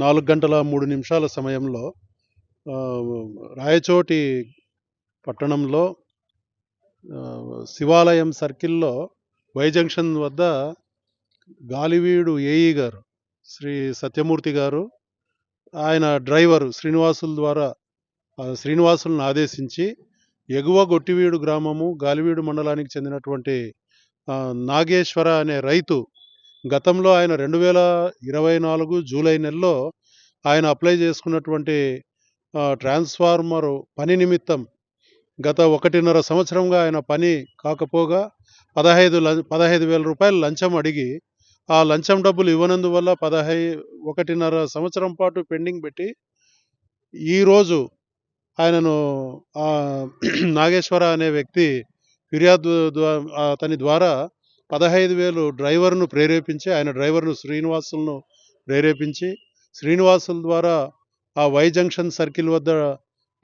నాలుగు గంటల మూడు నిమిషాల సమయంలో రాయచోటి పట్టణంలో శివాలయం సర్కిల్లో వై జంక్షన్ వద్ద గాలివీడు ఏఈ గారు శ్రీ సత్యమూర్తి గారు ఆయన డ్రైవరు శ్రీనివాసుల ద్వారా శ్రీనివాసులను ఆదేశించి ఎగువ గొట్టివీడు గ్రామము గాలివీడు మండలానికి చెందినటువంటి నాగేశ్వర అనే రైతు గతంలో ఆయన రెండు వేల ఇరవై నాలుగు జూలై నెలలో ఆయన అప్లై చేసుకున్నటువంటి ట్రాన్స్ఫార్మర్ పని నిమిత్తం గత ఒకటిన్నర సంవత్సరంగా ఆయన పని కాకపోగా పదహైదు ల- పదహైదు వేల రూపాయలు లంచం అడిగి ఆ లంచం డబ్బులు ఇవ్వనందువల్ల పదహై ఒకటిన్నర సంవత్సరం పాటు పెండింగ్ పెట్టి ఈరోజు ఆయనను నాగేశ్వర అనే వ్యక్తి ఫిర్యాదు అతని ద్వారా పదహైదు వేలు డ్రైవర్ను ప్రేరేపించి ఆయన డ్రైవర్ను శ్రీనివాసులను ప్రేరేపించి శ్రీనివాసుల ద్వారా ఆ వై జంక్షన్ సర్కిల్ వద్ద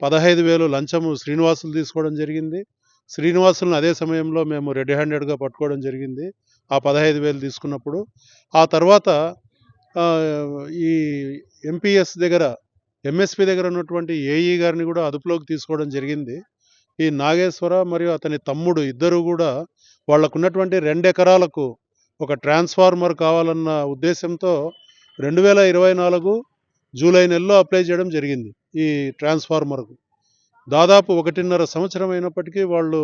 పదహైదు వేలు లంచము శ్రీనివాసులు తీసుకోవడం జరిగింది. శ్రీనివాసులను అదే సమయంలో మేము రెడ్ హ్యాండెడ్గా పట్టుకోవడం జరిగింది ఆ పదహైదు వేలు తీసుకున్నప్పుడు. ఆ తర్వాత ఈ ఎంపీఎస్ దగ్గర ఎంఎస్పి దగ్గర ఉన్నటువంటి ఏఈ గారిని కూడా అదుపులోకి తీసుకోవడం జరిగింది. ఈ నాగేశ్వర మరియు అతని తమ్ముడు ఇద్దరు కూడా వాళ్ళకున్నటువంటి రెండు ఎకరాలకు ఒక ట్రాన్స్ఫార్మర్ కావాలన్న ఉద్దేశంతో రెండు వేల ఇరవై నాలుగు జూలై నెలలో అప్లై చేయడం జరిగింది ఈ ట్రాన్స్ఫార్మర్కు. దాదాపు ఒకటిన్నర సంవత్సరం అయినప్పటికీ వాళ్ళు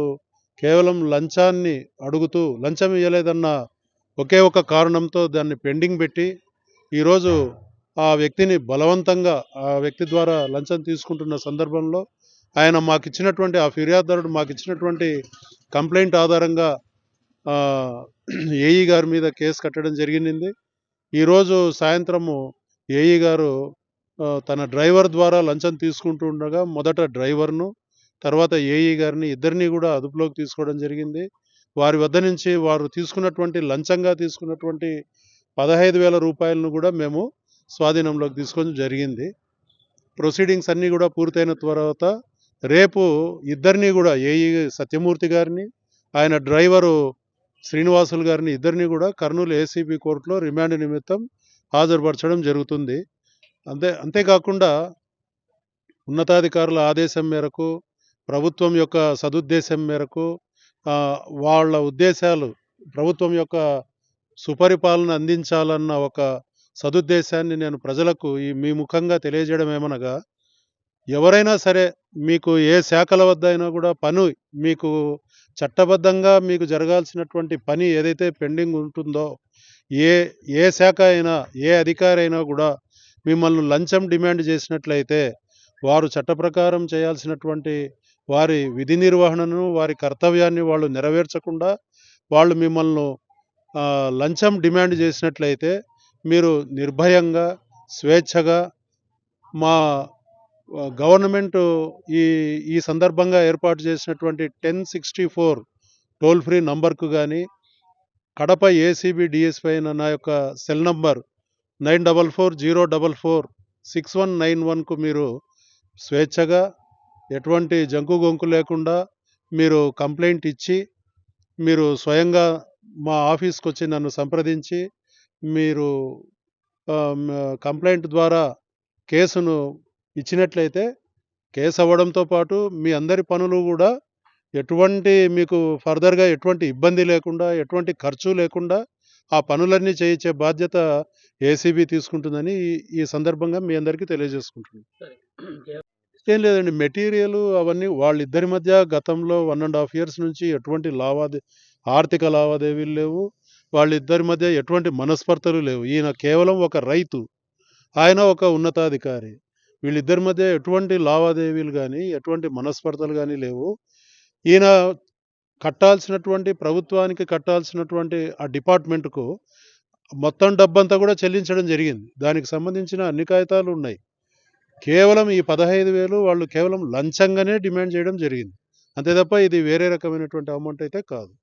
కేవలం లంచాన్ని అడుగుతూ లంచం ఇవ్వలేదన్న ఒకే ఒక కారణంతో దాన్ని పెండింగ్ పెట్టి ఈరోజు ఆ వ్యక్తిని బలవంతంగా ఆ వ్యక్తి ద్వారా లంచం తీసుకుంటున్న సందర్భంలో ఆయన మాకు ఇచ్చినటువంటి ఆ ఫిర్యాదుదారుడు మాకు ఇచ్చినటువంటి కంప్లైంట్ ఆధారంగా ఏఈ గారి మీద కేసు కట్టడం జరిగింది. ఈరోజు సాయంత్రము ఏఈ గారు తన డ్రైవర్ ద్వారా లంచం తీసుకుంటూ ఉండగా మొదట డ్రైవర్ను తర్వాత ఏఈ గారిని ఇద్దరిని కూడా అదుపులోకి తీసుకోవడం జరిగింది. వారి వద్ద నుంచి వారు తీసుకున్నటువంటి లంచంగా తీసుకున్నటువంటి పదహైదు వేల రూపాయలను కూడా మేము స్వాధీనంలోకి తీసుకోవడం జరిగింది. ప్రొసీడింగ్స్ అన్నీ కూడా పూర్తయిన తర్వాత రేపు ఇద్దరిని కూడా ఏఈ సత్యమూర్తి గారిని ఆయన డ్రైవరు శ్రీనివాసులు గారిని ఇద్దరిని కూడా కర్నూలు ఏసీబీ కోర్టులో రిమాండ్ నిమిత్తం హాజరుపరచడం జరుగుతుంది. అంతే అంతేకాకుండా ఉన్నతాధికారుల ఆదేశం మేరకు ప్రభుత్వం యొక్క సదుద్దేశం మేరకు వాళ్ళ ఉద్దేశాలు ప్రభుత్వం యొక్క సుపరిపాలన అందించాలన్న ఒక సదుద్దేశాన్ని నేను ప్రజలకు ఈ మీ ముఖంగా తెలియజేయడం ఏమనగా ఎవరైనా సరే మీకు ఏ శాఖల వద్ద అయినా కూడా పని మీకు చట్టబద్ధంగా మీకు జరగాల్సినటువంటి పని ఏదైతే పెండింగ్ ఉంటుందో ఏ ఏ శాఖ అయినా ఏ అధికారి అయినా కూడా మిమ్మల్ని లంచం డిమాండ్ చేసినట్లయితే వారు చట్ట ప్రకారం చేయాల్సినటువంటి వారి విధి నిర్వహణను వారి కర్తవ్యాన్ని వాళ్ళు నెరవేర్చకుండా వాళ్ళు మిమ్మల్ని లంచం డిమాండ్ చేసినట్లయితే మీరు నిర్భయంగా స్వేచ్ఛగా మా గవర్నమెంట్ ఈ ఈ సందర్భంగా ఏర్పాటు చేసినటువంటి ten sixty four toll free నంబర్కు కానీ కడప ఏసీబీ డిఎస్పై అయిన నా యొక్క cell number nine double four zero double four six one nine వన్కు మీరు స్వేచ్ఛగా ఎటువంటి జంకు గొంకు లేకుండా మీరు కంప్లైంట్ ఇచ్చి మీరు స్వయంగా మా ఆఫీస్కి వచ్చి నన్ను సంప్రదించి మీరు కంప్లైంట్ ద్వారా కేసును ఇచ్చినట్లయితే కేసు అవ్వడంతో పాటు మీ అందరి పనులు కూడా ఎటువంటి మీకు ఫర్దర్గా ఎటువంటి ఇబ్బంది లేకుండా ఎటువంటి ఖర్చు లేకుండా ఆ పనులన్నీ చేయించే బాధ్యత ఏసీబీ తీసుకుంటుందని ఈ- సందర్భంగా మీ అందరికీ తెలియజేసుకుంటున్నాను. ఏం లేదండి మెటీరియల్ అవన్నీ వాళ్ళిద్దరి మధ్య గతంలో వన్ అండ్ హాఫ్ ఇయర్స్ నుంచి ఎటువంటి లావాదే ఆర్థిక లావాదేవీలు లేవు. వాళ్ళిద్దరి మధ్య ఎటువంటి మనస్పర్ధలు లేవు. ఈయన కేవలం ఒక రైతు ఆయన ఒక ఉన్నతాధికారి. వీళ్ళిద్దరి మధ్య ఎటువంటి లావాదేవీలు కానీ ఎటువంటి మనస్పర్ధలు కానీ లేవు. ఈయన కట్టాల్సినటువంటి ప్రభుత్వానికి కట్టాల్సినటువంటి ఆ డిపార్ట్మెంట్కు మొత్తం డబ్బంతా కూడా చెల్లించడం జరిగింది. దానికి సంబంధించిన అన్ని కాగితాలు ఉన్నాయి. కేవలం ఈ పదహైదు వేలు వాళ్ళు కేవలం లంచంగానే డిమాండ్ చేయడం జరిగింది. అంతే తప్ప ఇది వేరే రకమైనటువంటి అమౌంట్ అయితే కాదు.